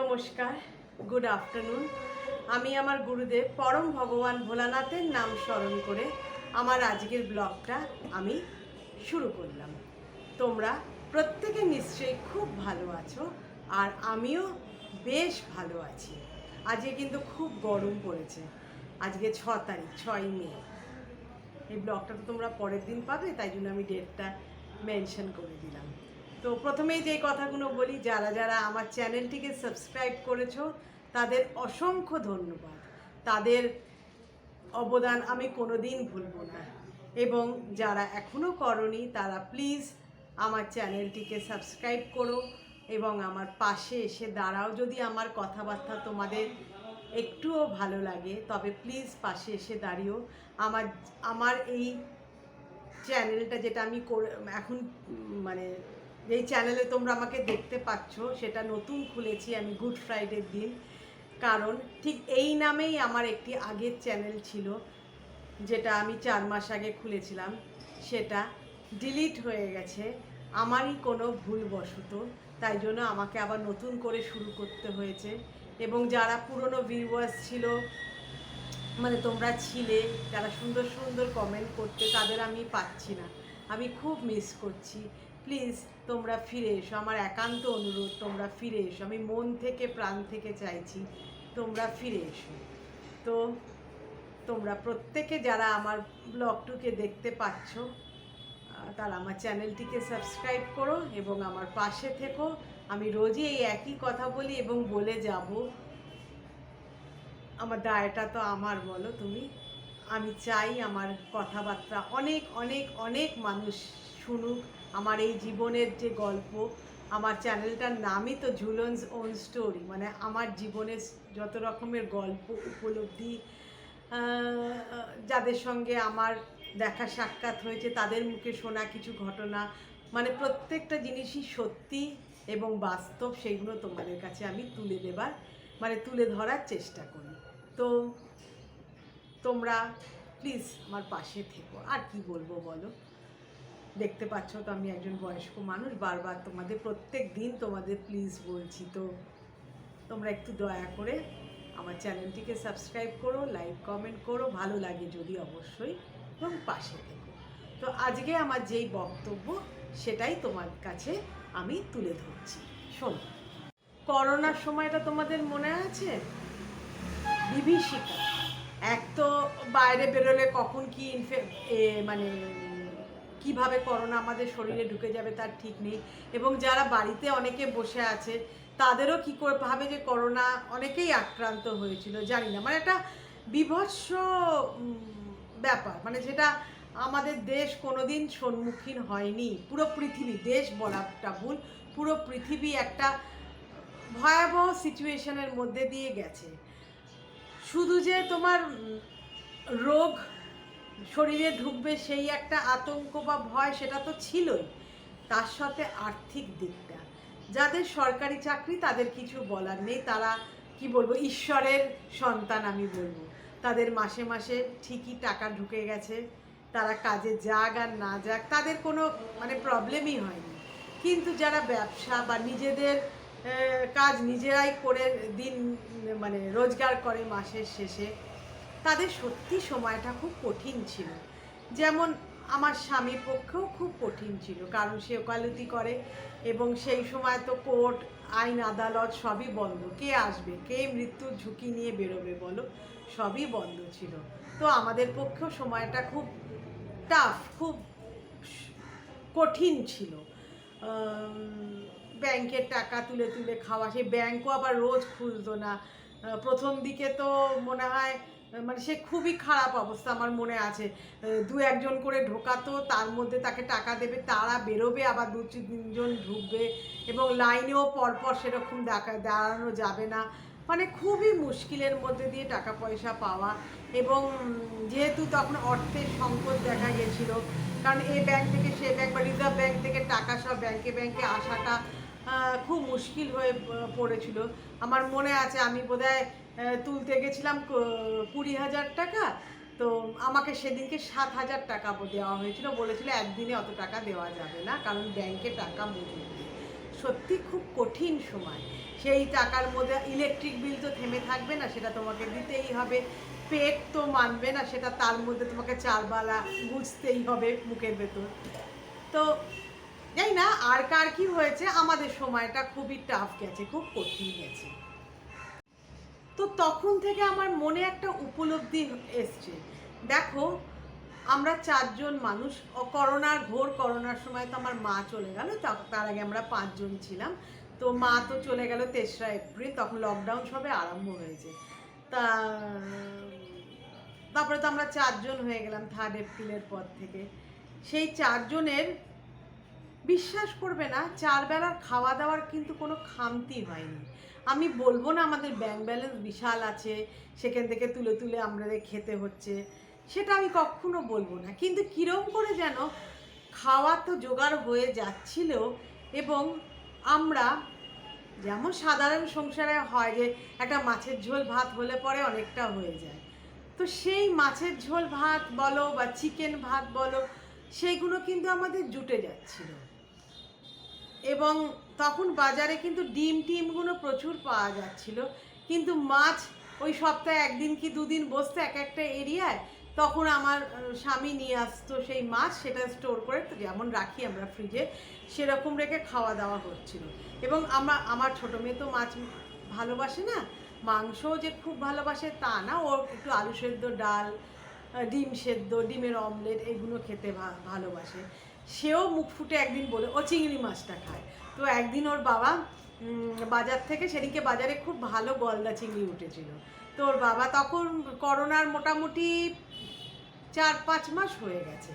নমস্কার good afternoon আমি আমার গুরুদেব পরম ভগবান ভোলানাথের নাম স্মরণ করে আমার আজকের ব্লগটা আমি শুরু করলাম। তোমরা প্রত্যেকে নিশ্চয়ই খুব ভালো আছো আর আমিও বেশ ভালো আছি। আজকে কিন্তু খুব গরম পড়েছে। আজকে ছ তারিখ, ছয় মে। এই ব্লগটা তো তোমরা পরের দিন পাবে, তাই জন্য আমি ডেটটা মেনশন করে দিলাম। তো প্রথমেই যে কথাগুলো বলি, যারা যারা আমার চ্যানেলটিকে সাবস্ক্রাইব করেছ, তাদের অসংখ্য ধন্যবাদ। তাদের অবদান আমি কোনোদিন ভুলব না। এবং যারা এখনও করনি, তারা প্লিজ আমার চ্যানেলটিকে সাবস্ক্রাইব করো এবং আমার পাশে এসে দাঁড়াও। যদি আমার কথাবার্তা তোমাদের একটুও ভালো লাগে, তবে প্লিজ পাশে এসে দাঁড়িও। আমার আমার এই চ্যানেলটা যেটা আমি এখন মানে যেই চ্যানেলে তোমরা আমাকে দেখতে পাচ্ছ, সেটা নতুন খুলেছি আমি গুড ফ্রাইডের দিন। কারণ ঠিক এই নামেই আমার একটি আগের চ্যানেল ছিল, যেটা আমি চার মাস আগে খুলেছিলাম। সেটা ডিলিট হয়ে গেছে। আমারই কোনো ভুলবশত। তাই জন্য আমাকে আবার নতুন করে শুরু করতে হয়েছে। এবং যারা পুরনো ভিউয়ার্স ছিল মানে তোমরা ছিলে, যারা সুন্দর সুন্দর কমেন্ট করতে, তাদের আমি পাচ্ছি না। আমি খুব মিস করছি। প্লিজ তোমরা ফিরে এসো। আমার একান্ত অনুরোধ, তোমরা ফিরে এসো। আমি মন থেকে, প্রাণ থেকে চাইছি, তোমরা ফিরে এসো। তো, তোমরা প্রত্যেকে যারা আমার ব্লগটুকে দেখতে পাচ্ছ তারা আমার চ্যানেলটিকে সাবস্ক্রাইব করো এবং আমার পাশে থেকো। আমি রোজই এই একই কথা বলি এবং বলে যাব। আমার দায়টা তো আমার, বলো তুমি। আমি চাই আমার কথাবার্তা অনেক অনেক অনেক মানুষ শুনুক। আমার এই জীবনের যে গল্প, আমার চ্যানেলটার নামই তো ঝুলন্স ওন স্টোরি মানে আমার জীবনের যত রকমের গল্প, উপলব্ধি যাদের সঙ্গে আমার দেখা সাক্ষাৎ হয়েছে, তাদের মুখে শোনা কিছু ঘটনা মানে প্রত্যেকটা জিনিসই সত্যি এবং বাস্তব সেইগুলো তোমাদের কাছে আমি তুলে দেবার মানে তুলে ধরার চেষ্টা করি। তো তোমরা প্লিজ আমার পাশে থেকো। আর কি বলব বলো? দেখতে পাচ্ছ তো আমি একজন বয়স্ক মানুষ, বারবার তোমাদের প্রত্যেক দিন তোমাদের প্লিজ বলছি তো। তোমরা একটু দয়া করে আমার চ্যানেলটিকে সাবস্ক্রাইব করো লাইক কমেন্ট করো, ভালো লাগে যদি অবশ্যই, এবং পাশে থেকো। তো আজকে আমার যেই বক্তব্য, সেটাই তোমার কাছে আমি তুলে ধরছি। শোনো, করোনার সময়টা তোমাদের মনে আছে? বিভীষিকা, এক তো বাইরে বেরোলে কখন কি ইনফে মানে কীভাবে করোনা আমাদের শরীরে ঢুকে যাবে তার ঠিক নেই। এবং যারা বাড়িতে অনেকে বসে আছে, তাদেরও কি করে ভাবে যে করোনা অনেকেই আক্রান্ত হয়েছিল? জানি না। মানে একটা বিভৎস ব্যাপার। মানে যেটা আমাদের দেশ কোনোদিন সম্মুখীন হয়নি। পুরো পৃথিবী, দেশ বলাটা ভুল, পুরো পৃথিবী একটা ভয়াবহ সিচুয়েশনের মধ্যে দিয়ে গেছে। শুধু যে তোমার রোগ শরীরে ঢুকবে সেই একটা আতঙ্ক বা ভয়, সেটা তো ছিলই। তার সাথে আর্থিক দিকটা। যাদের সরকারি চাকরি, তাদের কিছু বলার নেই। তারা, কি বলব, ঈশ্বরের সন্তান আমি বলব। তাদের মাসে মাসে ঠিকই টাকা ঢুকে গেছে। তারা কাজে যাক আর না যাক, তাদের কোনো মানে প্রবলেমই হয়নি। কিন্তু যারা ব্যবসা বা নিজেদের কাজ নিজেরাই করে দিন মানে রোজগার করে মাসের শেষে তাদের সত্যি সময়টা খুব কঠিন ছিল। যেমন আমার স্বামীর পক্ষেও খুব কঠিন ছিল, কারণ সে ওকালতি করে এবং সেই সময় তো কোর্ট, আইন, আদালত সবই বন্ধ। কে আসবে, কে মৃত্যুর ঝুঁকি নিয়ে বেরোবে বলো? সবই বন্ধ ছিল। তো আমাদের পক্ষেও সময়টা খুব টাফ খুব কঠিন ছিল। ব্যাংকের টাকা তুলে তুলে খাওয়া, সেই ব্যাংকও আবার রোজ খুলতো না। প্রথম দিকে তো মনে হয় মানে সে খুবই খারাপ অবস্থা আমার মনে আছে। দু একজন করে ঢোকাতো, তার মধ্যে তাকে টাকা দেবে, তারা বেরোবে, আবার দু তিনজন ঢুকবে এবং লাইনেও পরপর সেরকম দেখা, দাঁড়ানো যাবে না। মানে খুবই মুশকিলের মধ্যে দিয়ে টাকা পয়সা পাওয়া এবং যেহেতু তখন অর্থের সংকট দেখা গেছিল, কারণ এ ব্যাংক থেকে সে ব্যাংক বা রিজার্ভ ব্যাংক থেকে টাকা সব ব্যাংকে ব্যাংকে আসাটা খুব মুশকিল হয়ে পড়েছিল। আমার মনে আছে আমি আহ, তুলতে গেছিলাম কুড়ি হাজার টাকা। তো আমাকে সেদিনকে সাত হাজার টাকা দেওয়া হয়েছিল। বলেছিল একদিনে অত টাকা দেওয়া যাবে না কারণ ব্যাংকে টাকা নেই। সত্যি খুব কঠিন সময়। সেই টাকার মধ্যে ইলেকট্রিক বিল তো থেমে থাকবে না সেটা তোমাকে দিতেই হবে। পেট তো মানবে না সেটা তার মধ্যে তোমাকে চারবেলা বুঝতেই হবে মুখের ভেতর। তো জানি না, আর কার কি হয়েছে, আমাদের সময়টা খুবই টাফ গেছে, খুব কঠিন গেছে। তো তখন থেকে আমার মনে একটা উপলব্ধি এসছে। দেখো, আমরা চারজন মানুষ করোনার ঘোর, করোনার সময় তো আমার মা চলে গেল তার আগে আমরা পাঁচজন ছিলাম। তো মা তো চলে গেল তেসরা এপ্রিল, তখন লকডাউন সবে আরম্ভ হয়েছে। তা, তারপরে তো আমরা চারজন হয়ে গেলাম থার্ড এপ্রিলের পর থেকে। সেই চারজনের বিশ্বাস করবে না, চার বেলার খাওয়া দাওয়ার কিন্তু কোনো খামতি হয়নি। আমি বলব না আমাদের ব্যাংক ব্যালেন্স বিশাল আছে, সেখান থেকে তুলে তুলে আমাদের খেতে হচ্ছে, সেটা আমি কখনো বলব না। কিন্তু কিরম করে যেন খাওয়া তো জোগাড় হয়ে যাচ্ছিল এবং আমরা যেমন সাধারণ সংসারে হয় যে একটা মাছের ঝোল ভাত হলে পরে অনেকটা হয়ে যায়। তো সেই মাছের ঝোল ভাত বলো বা চিকেন ভাত বলো সেইগুলো কিন্তু আমাদের জুটে যাচ্ছিল। এবং তখন বাজারে কিন্তু ডিম টিমগুলো প্রচুর পাওয়া যাচ্ছিল। কিন্তু মাছ ওই সপ্তাহে একদিন কি দুদিন বসতে এক একটা এরিয়ায় তখন আমার স্বামী নিয়ে আসতো সেই মাছ, সেটা স্টোর করে যেমন রাখি আমরা ফ্রিজে, সেরকম রেখে খাওয়া দাওয়া হচ্ছিল। এবং আমার আমার ছোটো মেয়ে তো মাছ ভালোবাসে না, মাংসও যে খুব ভালোবাসে তা না ওর একটু আলু সেদ্ধ ডাল ডিম সেদ্ধ, ডিমের অমলেট এগুলো খেতে ভালোবাসে। সেও মুখ ফুটে একদিন বলে, ও চিংড়ি মাছটা খায়। তো একদিন ওর বাবা বাজার থেকে সেদিনকে বাজারে খুব ভালো গলদা চিংড়ি উঠেছিল। তো ওর বাবা তখন করোনার মোটামুটি চার পাঁচ মাস হয়ে গেছে।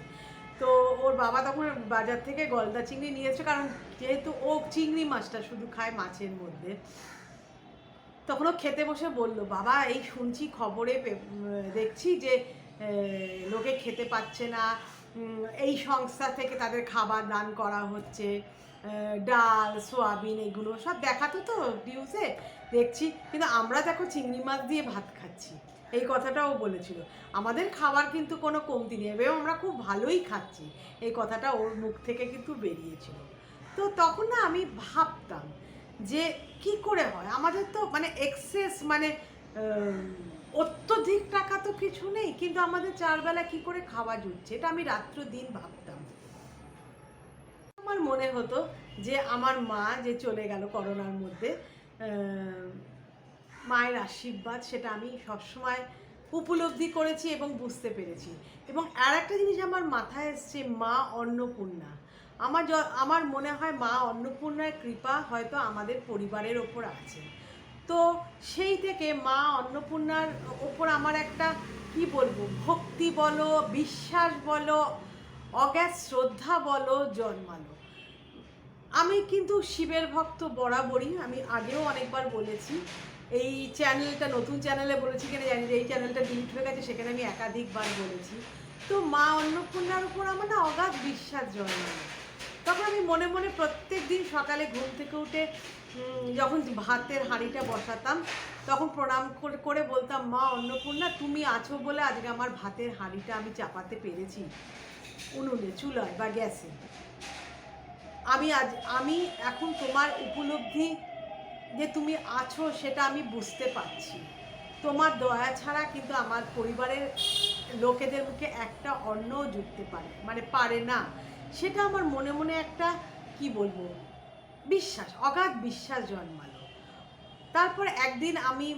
তো ওর বাবা তখন বাজার থেকে গলদা চিংড়ি নিয়েছে কারণ যেহেতু ও চিংড়ি মাছটা শুধু খায় মাছের মধ্যে, তখন ও খেতে বসে বলল, বাবা, এই শুনছি খবরে দেখছি যে লোকে খেতে পাচ্ছে না এই সংস্থা থেকে তাদের খাবার দান করা হচ্ছে ডাল, সোয়াবিন এগুলো সব দেখাতো তো নিউজে দেখছি। কিন্তু আমরা দেখো চিংড়ি মাছ দিয়ে ভাত খাচ্ছি, এই কথাটাও বলেছিল। আমাদের খাবার কিন্তু কোনো কমতি নেই এবং আমরা খুব ভালোই খাচ্ছি, এই কথাটা ওর মুখ থেকে কিন্তু বেরিয়েছিল। তো তখন না আমি ভাবতাম যে কি করে হয়? আমাদের তো মানে এক্সেস মানে অত্যধিক টাকা তো কিছু নেই, কিন্তু আমাদের চারবেলা কি করে খাওয়া জুটছে, এটা আমি রাত্র দিন ভাবতাম। আমার মনে হতো যে আমার মা যে চলে গেল করোনার মধ্যে মায়ের আশীর্বাদ, সেটা আমি সবসময় উপলব্ধি করেছি এবং বুঝতে পেরেছি। এবং আর একটা জিনিস আমার মাথায় এসছে, মা অন্নপূর্ণা। আমার আমার মনে হয় মা অন্নপূর্ণার কৃপা হয়তো আমাদের পরিবারের ওপর আছে। তো সেই থেকে মা অন্নপূর্ণার ওপর আমার একটা কি বলব ভক্তি বলো বিশ্বাস বলো অজ্ঞাত শ্রদ্ধা বলো জন্মালো। আমি কিন্তু শিবের ভক্ত বরাবরই আমি আগেও অনেকবার বলেছি এই চ্যানেলটা নতুন চ্যানেলে বলেছি কিনা জানি না, এই চ্যানেলটা ডিলিট হয়ে গেছে সেখানে আমি একাধিকবার বলেছি। তো মা অন্নপূর্ণার উপর আমার না অগাধ বিশ্বাস জন্মালো। তখন আমি মনে মনে প্রত্যেক দিন সকালে ঘুম থেকে উঠে যখন ভাতের হাঁড়িটা বসাতাম, তখন প্রণাম করে- বলতাম, মা, অন্নপূর্ণা, তুমি আছো বলে আজকে আমার ভাতের হাঁড়িটা আমি চাপাতে পেরেছি। উনুনে, চুলায় বা গ্যাসে। আমি আজ, আমি এখন তোমার উপলব্ধি যে তুমি আছো সেটা আমি বুঝতে পারছি। তোমার দয়া ছাড়া কিন্তু আমার পরিবারের লোকেদের মুখে একটা অন্নও জুটতে পারে মানে পারে না। সেটা আমার মনে মনে একটা, কি বলব, বিশ্বাস, অগাধ বিশ্বাস জন্মালো। তারপর একদিন আমি,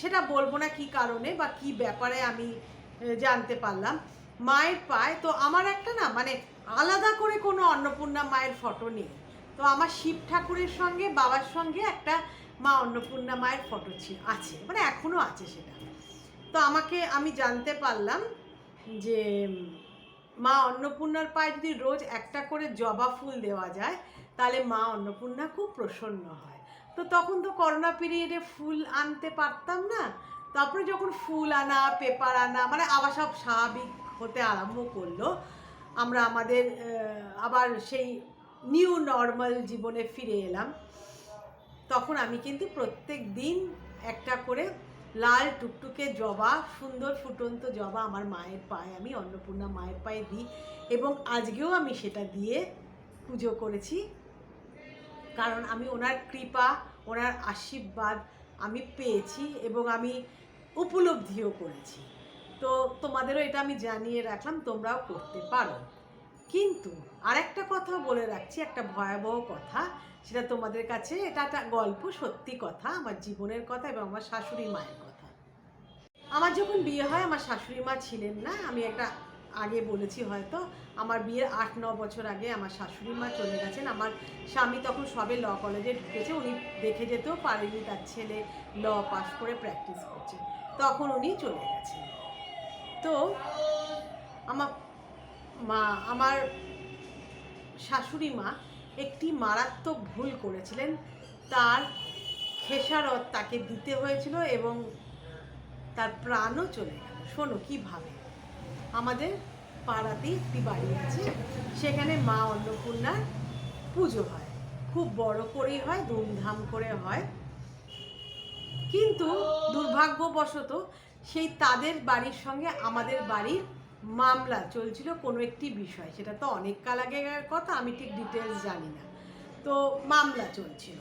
সেটা বলব না কি কারণে বা কি ব্যাপারে আমি জানতে পারলাম। মায়ের পায়, তো আমার একটা না মানে আলাদা করে কোনো অন্নপূর্ণা মায়ের ফটো নেই। তো আমার শিব ঠাকুরের সঙ্গে, বাবার সঙ্গে একটা মা অন্নপূর্ণা মায়ের ফটো ছিল আছে মানে এখনও আছে সেটা। তো আমাকে আমি জানতে পারলাম যে মা অন্নপূর্ণার পায়ে যদি রোজ একটা করে জবা ফুল দেওয়া যায়, তাহলে মা অন্নপূর্ণা খুব প্রসন্ন হয়। তো তখন তো করোনা পিরিয়ডে ফুল আনতে পারতাম না। তারপরে যখন ফুল আনা, পেপার আনা মানে আবার সব স্বাভাবিক হতে আরম্ভ করল, আমরা আমাদের আবার সেই নিউ নর্মাল জীবনে ফিরে এলাম। তখন আমি কিন্তু প্রত্যেক দিন একটা করে লাল টুকটুকে জবা, সুন্দর ফুটন্ত জবা আমার মায়ের পায়ে, আমি অন্নপূর্ণা মায়ের পায়ে দিই এবং আজকেও আমি সেটা দিয়ে পুজো করেছি। কারণ আমি ওনার কৃপা, ওনার আশীর্বাদ আমি পেয়েছি এবং আমি উপলব্ধিও করেছি। তো তোমাদেরও এটা আমি জানিয়ে রাখলাম, তোমরাও করতে পারো। কিন্তু আরেকটা কথা বলে রাখছি, একটা ভয়াবহ কথা। সেটা তোমাদের কাছে, এটা একটা গল্প, সত্যি কথা, আমার জীবনের কথা এবং আমার শাশুড়ি মায়ের কথা। আমার যখন বিয়ে হয়, আমার শাশুড়ি মা ছিলেন না, আমি একটা আগে বলেছি হয়তো, আমার বিয়ের আট, ন বছর আগে আমার শাশুড়ি মা চলে গেছেন। আমার স্বামী তখন সবে ল কলেজে ঢুকেছে, উনি দেখে যেতেও পারেনি তার ছেলে ল পাস করে প্র্যাকটিস করছে। তখন উনি চলে গেছেন। তো, আমার মা, আমার শাশুড়ি মা একটি মারাত্মক ভুল করেছিলেন। তার খেসারত তাকে দিতে হয়েছিল এবং তার প্রাণও চলে গেল। শোনো কীভাবে আমাদের পাড়াতে একটি বাড়ি আছে, সেখানে মা অন্নপূর্ণার পুজো হয়। খুব বড় করেই হয়, ধুমধাম করে হয়। কিন্তু দুর্ভাগ্যবশত সেই তাদের বাড়ির সঙ্গে আমাদের বাড়ির মামলা চলছিল কোনো একটি বিষয়। সেটা তো অনেক কাল আগেকার কথা, আমি ঠিক ডিটেলস জানি না। তো মামলা চলছিল।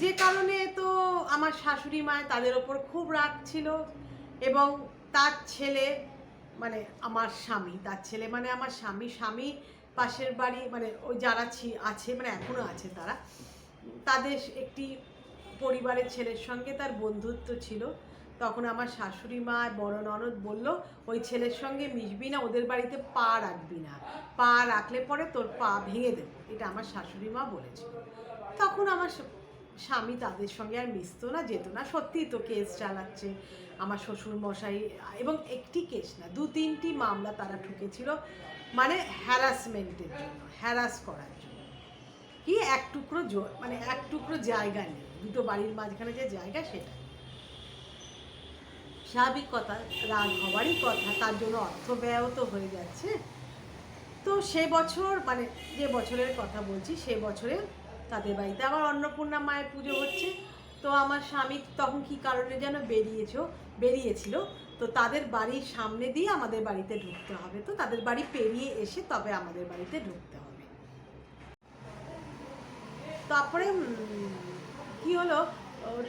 যে কারণে তো আমার শাশুড়ি মায় তাদের ওপর খুব রাগ ছিল এবং তার ছেলে মানে আমার স্বামী, তার ছেলে মানে আমার স্বামী স্বামী পাশের বাড়ি মানে ওই যারা আছে মানে এখনও আছে তারা, তাদের একটি পরিবারের ছেলের সঙ্গে তার বন্ধুত্ব ছিল। তখন আমার শাশুড়ি মা বড় ননদ বলল, ওই ছেলের সঙ্গে মিশবি না, ওদের বাড়িতে পা রাখবি না। পা রাখলে পরে তোর পা ভেঙে দেবো। এটা আমার শাশুড়ি মা বলেছিল। তখন আমার স্বামী তাদের সঙ্গে আর মিশতো না, যেত না। সত্যিই তো কেস চালাচ্ছে আমার শ্বশুর মশাই এবং একটি কেস না, দু তিনটি মামলা তারা ঠুকেছিল মানে হ্যারাসমেন্টের জন্য হ্যারাস করার জন্য। কি, এক টুকরো মানে এক টুকরো জায়গা নেই। দুটো বাড়ির মাঝখানে যে জায়গা সেটা। স্বাভাবিক কথা রাগ হওয়ারই কথা, তার জন্য অর্থ ব্যয়ও তো হয়ে যাচ্ছে। তো সে বছর মানে যে বছরের কথা বলছি, সে বছরে তাদের বাড়িতে আবার অন্নপূর্ণা মায়ের পুজো হচ্ছে। তো আমার স্বামী তখন কি কারণে যেন বেরিয়েছো, বেরিয়েছিল, তো তাদের বাড়ির সামনে দিয়ে আমাদের বাড়িতে ঢুকতে হবে। তো তাদের বাড়ি পেরিয়ে এসে তবে আমাদের বাড়িতে ঢুকতে হবে। তারপরে কি হলো?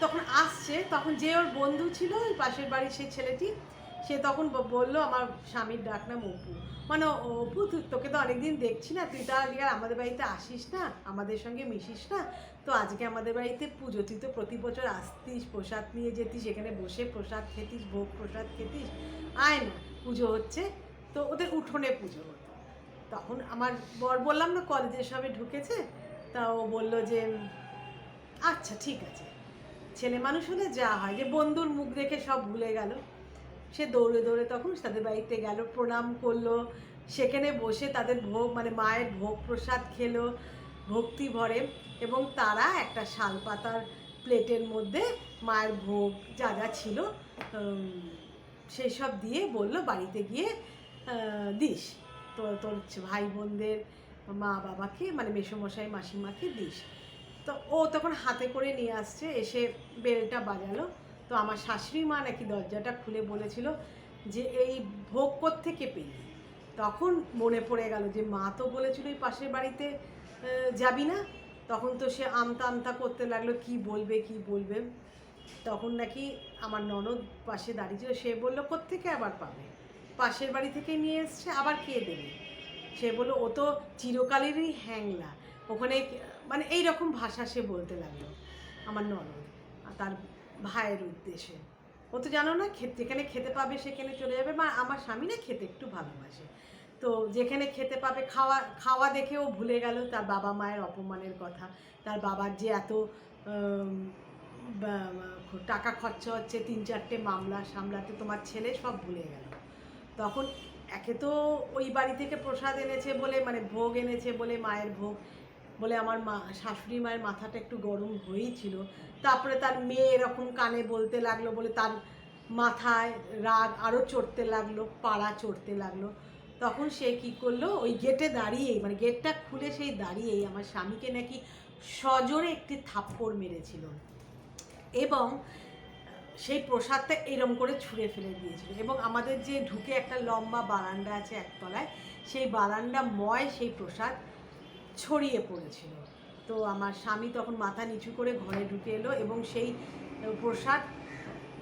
তখন আসছে, তখন যে ওর বন্ধু ছিল ওই পাশের বাড়ির সেই ছেলেটি, সে তখন বলল, আমার স্বামীর ডাক নাম অপু। মানে অপু তোকে তো অনেকদিন দেখছি না, তুই তো আজকে আর আমাদের বাড়িতে আসিস না, আমাদের সঙ্গে মিশিস না। তো আজকে আমাদের বাড়িতে পুজো, তুই তো প্রতি বছর আসতিস, প্রসাদ নিয়ে যেতিস, এখানে বসে প্রসাদ খেতিস, ভোগ প্রসাদ খেতিস। আয় না, পুজো হচ্ছে। তো ওদের উঠোনে পুজো হতো। তখন আমার বর বললাম না কলেজে সবে ঢুকেছে? তা ও বলল যে আচ্ছা ঠিক আছে। ছেলে মানুষ হলে যা হয়। যে বন্ধুর মুখ দেখে সব ভুলে গেল। সে দৌড়ে দৌড়ে তখন তাদের বাড়িতে গেল, প্রণাম করল। সেখানে বসে তাদের ভোগ মানে মায়ের ভোগ প্রসাদ খেলো, ভক্তি ভরে। এবং তারা একটা শাল পাতার প্লেটের মধ্যে মায়ের ভোগ যা যা ছিল সেই সব দিয়ে বলল, বাড়িতে গিয়ে দিস। তো তোর ভাই বোনদের মা বাবাকে মানে মেসোমশাই, মাসিমাকে দিস। তো ও তখন হাতে করে নিয়ে আসছে, এসে বেলটা বাজালো। তো আমার শাশুড়ি মা নাকি দরজাটা খুলে বলেছিল যে, এই ভোগ থেকে পেলি? তখন মনে পড়ে গেল যে, মা তো বলেছিল এই পাশের বাড়িতে যাবি না? তখন তো সে আমতা আমতা করতে লাগল, কি বলবে কি বলবে? তখন নাকি আমার ননদ পাশে দাঁড়িয়েছিল, সে বলল, কোত্থেকে আবার পাবে? পাশের বাড়ি থেকে নিয়ে এসছে, আবার কে দেবে। সে বলল, ও তো চিরকালেরই হ্যাংলা। ওখানে মানে এই রকম ভাষা সে বলতে লাগল, আমার ননদ তার ভাইয়ের উদ্দেশ্যে। ও তো জানো না খেতে যেখানে খেতে পাবে সেখানে চলে যাবে, মা, আমার স্বামী না খেতে একটু ভালোবাসে। তো যেখানে খেতে পাবে, খাওয়া খাওয়া দেখেও ভুলে গেল তার বাবা মায়ের অপমানের কথা। তার বাবার যে এত টাকা খরচা হচ্ছে, তিন চারটে মামলা সামলাতে তোমার ছেলে সব ভুলে গেল। তখন একে তো ওই বাড়ি থেকে প্রসাদ এনেছে বলে মানে ভোগ এনেছে বলে, মায়ের ভোগ বলে আমার মা, শাশুড়ি মায়ের মাথাটা একটু গরম হয়েই ছিল তারপরে তার মেয়ে এরকম কানে বলতে লাগল বলে তার মাথায় রাগ আরও চড়তে লাগল, পাড়া চড়তে লাগল। তখন সে কি করল? ওই গেটে দাঁড়িয়েই মানে গেটটা খুলে সেই দাঁড়িয়েই আমার স্বামীকে নাকি সজোরে একটি থাপ্পড় মেরেছিল। এবং সেই প্রসাদটা এরম করে ছুঁড়ে ফেলে দিয়েছিল। এবং আমাদের যে ঢুকে একটা লম্বা বারান্দা আছে একতলায়, সেই বারান্দা ময় সেই প্রসাদ ছড়িয়ে পড়েছিল। তো আমার স্বামী তখন মাথা নিচু করে ঘরে ঢুকে এলো এবং সেই প্রসাদ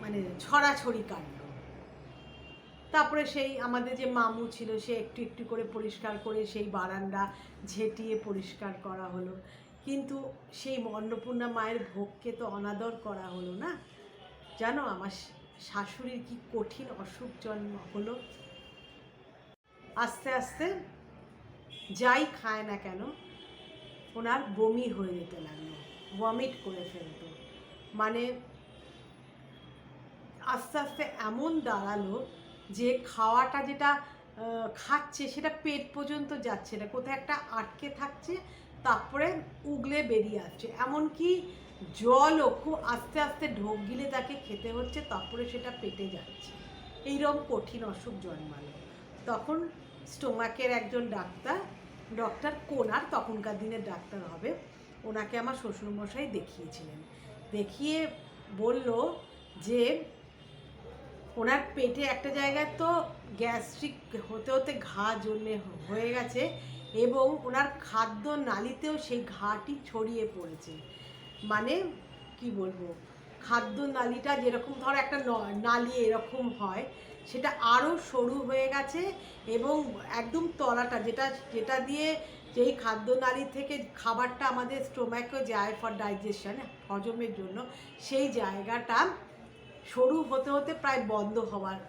মানে ছড়াছড়ি কাটলো। তারপরে সেই আমাদের যে মামু ছিল, সে একটু একটু করে পরিষ্কার করে সেই বারান্দা ঝেঁটিয়ে পরিষ্কার করা হলো। কিন্তু সেই অন্নপূর্ণা মায়ের ভোগকে তো অনাদর করা হলো না। জানো, আমার শাশুড়ির কি কঠিন অসুখ জন্ম হলো। আস্তে আস্তে যাই খায় না কেন ওনার বমি হয়ে যেতে লাগল ভমিট করে ফেলতো। মানে আস্তে আস্তে এমন দাঁড়াল যে খাওয়াটা যেটা খাচ্ছে সেটা পেট পর্যন্ত যাচ্ছে না, কোথায় একটা আটকে থাকছে, তারপরে উগলে বেরিয়ে আসছে। এমনকি জলও খুব আস্তে আস্তে ঢোক গিলে তাকে খেতে হচ্ছে, তারপরে সেটা পেটে যাচ্ছে। এইরকম কঠিন অসুখ জন্মালো। তখন স্টোমাকের একজন ডাক্তার ডক্টর কোনার তখনকার দিনের ডাক্তার হবে, ওনাকে আমার শ্বশুরমশাই দেখিয়েছিলেন। দেখিয়ে বলল যে ওনার পেটে একটা জায়গায় তো গ্যাস্ট্রিক হতে হতে ঘা জন্মে হয়ে গেছে এবং ওনার খাদ্য নালিতেও সেই ঘাটি ছড়িয়ে পড়েছে। মানে কি বলব, খাদ্য নালিটা যেরকম ধর একটা নালি এরকম হয় সেটা আরও সরু হয়ে গেছে এবং একদম তলাটা যেটা যেটা দিয়ে যেই খাদ্য নালী থেকে খাবারটা আমাদের স্টোম্যাকে যায় ফর ডাইজেশন হজমের জন্য, সেই জায়গাটা সরু হতে হতে প্রায় বন্ধ হওয়ার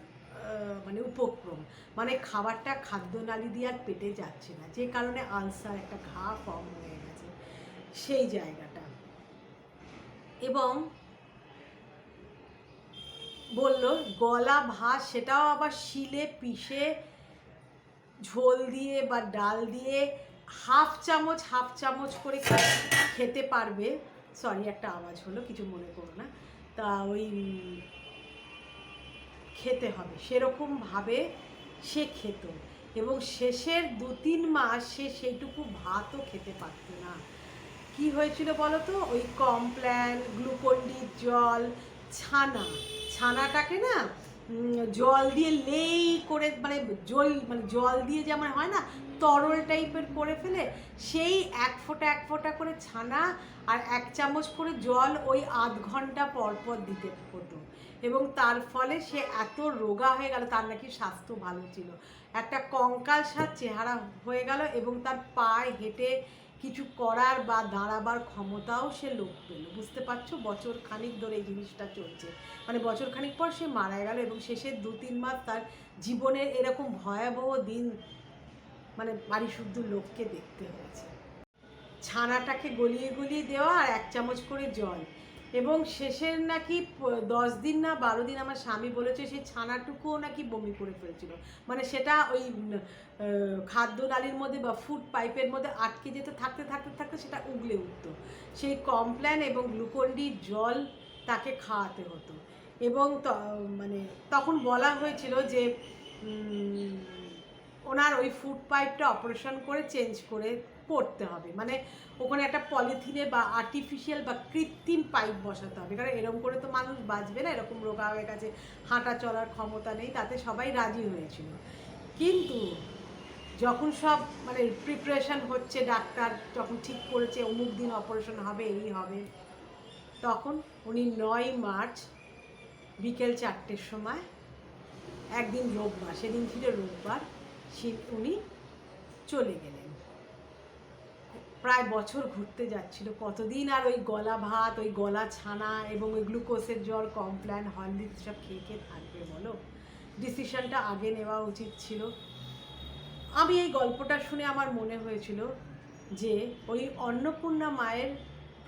মানে উপক্রম। মানে খাবারটা খাদ্যনালী দিয়ে আর পেটে যাচ্ছে না। যে কারণে আলসার একটা ঘা কম হয়ে গেছে। সেই জায়গাটা। এবং বলল, গলা ভাত সেটাও আবার শিলে পিষে, ঝোল দিয়ে বা ডাল দিয়ে হাফ চামচ হাফ চামচ করে খেতে পারবে। সরি, একটা আওয়াজ হলো, কিছু মনে করো না। তা ওই খেতে হবে। সেরকমভাবে সে খেত। এবং শেষের দু তিন মাস সে সেইটুকু ভাতও খেতে পারতো না। কি হয়েছিল বলো তো? ওই কমপ্ল্যান, গ্লুকন্ডির জল, ছানা। ছানাটাকে না জল দিয়ে লেই করে মানে জল মানে জল দিয়ে যেমন হয় না, তরল টাইপের করে ফেলে, সেই এক ফোঁটা এক ফোঁটা করে ছানা আর এক চামচ করে জল ওই আধ ঘণ্টা পর পর দিতে হতো। এবং তার ফলে সে এত রোগা হয়ে গেল, তার নাকি স্বাস্থ্য ভালো ছিল। একটা কঙ্কাল সার চেহারা হয়ে গেল এবং তার পায়ে হেঁটে কিছু করার বা দাঁড়াবার ক্ষমতাও সে লোক পেল। বুঝতে পারছ? বছর খানিক ধরে এই জিনিসটা চলছে। মানে বছর খানিক পর সে মারা গেল এবং শেষের দু তিন মাস তার জীবনের এরকম ভয়াবহ দিন মানে বাড়ি শুদ্ধ লোককে দেখতে হয়েছে। ছানাটাকে গলিয়ে গলিয়ে দেওয়া আর এক চামচ করে জল। এবং শেষের নাকি দশ দিন না বারো দিন আমার স্বামী বলেছে সেই ছানাটুকুও নাকি বমি করে ফেলছিল। মানে সেটা ওই খাদ্য নালীর মধ্যে বা ফুড পাইপের মধ্যে আটকে যেতে থাকতে থাকতে থাকতে সেটা উগলে উঠতো। সেই কমপ্ল্যান এবং গ্লুকন্ডি জল তাকে খাওয়াতে হতো। এবং মানে তখন বলা হয়েছিল যে ওনার ওই ফুড পাইপটা অপারেশন করে চেঞ্জ করে করতে হবে। মানে ওখানে একটা পলিথিনে বা আর্টিফিশিয়াল বা কৃত্রিম পাইপ বসাতে হবে। কারণ এরকম করে তো মানুষ বাঁচবে না, এরকম রোগা হয়ে গেছে হাঁটা চলার ক্ষমতা নেই, তাতে সবাই রাজি হয়েছিল। কিন্তু যখন সব মানে প্রিপারেশন হচ্ছে, ডাক্তার যখন ঠিক করেছে, অমুক দিন অপারেশন হবে, এই হবে, তখন উনি নয় মার্চ বিকেল চারটের সময়, একদিন রোববার, সেদিন ছিল রোববার সে- উনি চলে গেলেন। প্রায় বছর ঘুরতে যাচ্ছিল। কতদিন আর ওই গলা ভাত, ওই গলা ছানা এবং ওই গ্লুকোজের জল কমপ্ল্যান, হরলিক্স সব খেয়ে খেয়ে থাকবে বলো? ডিসিশনটা আগে নেওয়া উচিত ছিল। আমি এই গল্পটা শুনে আমার মনে হয়েছিল যে ওই অন্নপূর্ণা মায়ের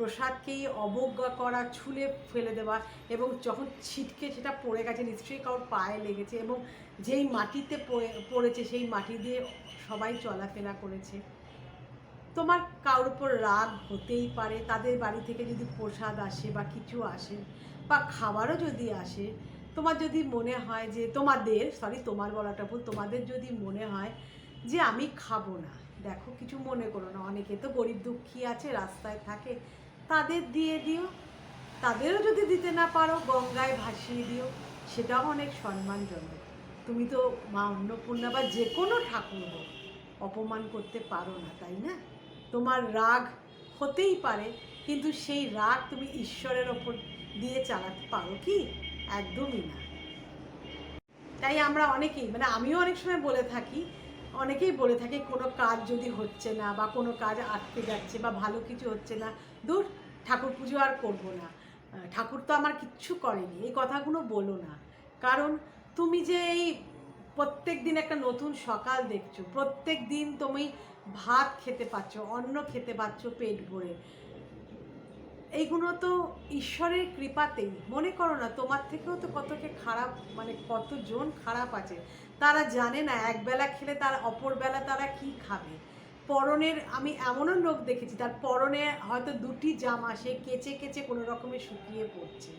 প্রসাদকেই অবজ্ঞা করা, ছুলে ফেলে দেওয়া এবং যখন ছিটকে সেটা পড়ে গেছে, নিশ্চয়ই কারোর পায়ে লেগেছে এবং যেই মাটিতে পড়ে- পড়েছে সেই মাটি দিয়ে সবাই চলাফেরা করেছে। তোমার কারোর উপর রাগ হতেই পারে, তাদের বাড়ি থেকে যদি প্রসাদ আসে বা কিছু আসে বা খাবারও যদি আসে, তোমার যদি মনে হয় যে তোমাদের সরি তোমার বলাটা ভুল, তোমাদের যদি মনে হয় যে আমি খাব না, দেখো কিছু মনে করো না। অনেকে তো গরিব দুঃখী আছে, রাস্তায় থাকে তাদের দিয়ে দিও। তাদেরও যদি দিতে না পারো, গঙ্গায় ভাসিয়ে দিও। সেটাও অনেক সম্মানজনক। তুমি তো মা অন্নপূর্ণা বা যে কোনো ঠাকুর হোক অপমান করতে পারো না, তাই না? তোমার রাগ হতেই পারে, কিন্তু সেই রাগ তুমি ঈশ্বরের ওপর দিয়ে চালাতে পারো কি? একদমই না। তাই আমরা অনেকেই মানে আমিও অনেক সময় বলে থাকি, অনেকেই বলে থাকি, কোনো কাজ যদি হচ্ছে না বা কোনো কাজ আটকে যাচ্ছে বা ভালো কিছু হচ্ছে না দূর ঠাকুর পুজো আর করব না। ঠাকুর তো আমার কিচ্ছু করেনি। এই কথাগুলো বলো না। কারণ তুমি যে এই প্রত্যেক দিন একটা নতুন সকাল দেখছ, প্রত্যেক দিন তুমি ভাত খেতে পাচ্ছ, অন্ন খেতে পাচ্ছ পেট ভরে। এইগুলো তো ঈশ্বরের কৃপাতেই। মনে করো না, তোমার থেকেও তো কতকে খারাপ মানে কতজন খারাপ আছে। তারা জানে না, একবেলা খেলে তার, অপরবেলা তারা কি খাবে? পরনের, আমি এমনও লোক দেখেছি, তার পরনে হয়তো দুটি জামা, সে কেচে কেচে কোনো রকমে শুকিয়ে পড়ছে।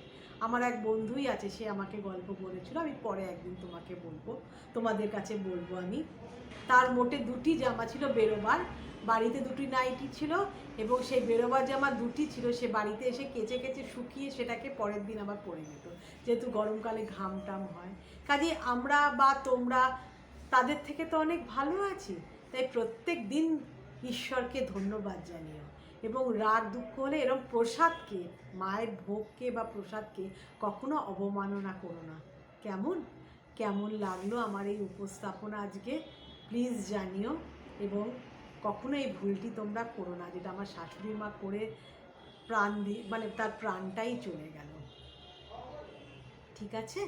আমার এক বন্ধুই আছে, সে আমাকে গল্প বলেছিল, আমি পরে একদিন তোমাকে বলব, তোমাদের কাছে বলব আমি। তার মোটে দুটি জামা ছিল বেরোবার, বাড়িতে দুটি নাইটি ছিল এবং সেই বেরোবার জামা দুটি ছিল, সে বাড়িতে এসে কেচে কেচে শুকিয়ে সেটাকে পরের দিন আবার পরে নিত। যেহেতু গরমকালে ঘাম টাম হয়। কাজে আমরা বা তোমরা, তাদের থেকে তো অনেক ভালো আছি। তাই প্রত্যেক দিন ঈশ্বরকে ধন্যবাদ জানিও। এবং রাগ দুঃখ হলে এরকম প্রসাদকে, মায়ের ভোগকে বা প্রসাদকে কখনো অবমাননা করো না। কেমন? কেমন লাগল আমার এই উপস্থাপনা আজকে? প্লিজ জানিও এবং কখনো এই ভুলটি তোমরা করো না, যেটা আমার শাশুড়ি মা করে প্রাণ দিয়ে মানে তার প্রাণটাই চলে গেল। ঠিক আছে?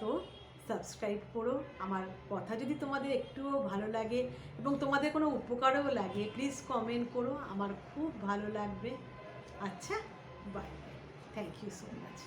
তো সাবস্ক্রাইব করো। আমার কথা যদি তোমাদের একটুও ভালো লাগে এবং তোমাদের কোনো উপকারও লাগে প্লিজ কমেন্ট করো। আমার খুব ভালো লাগবে। আচ্ছা bye thank you so much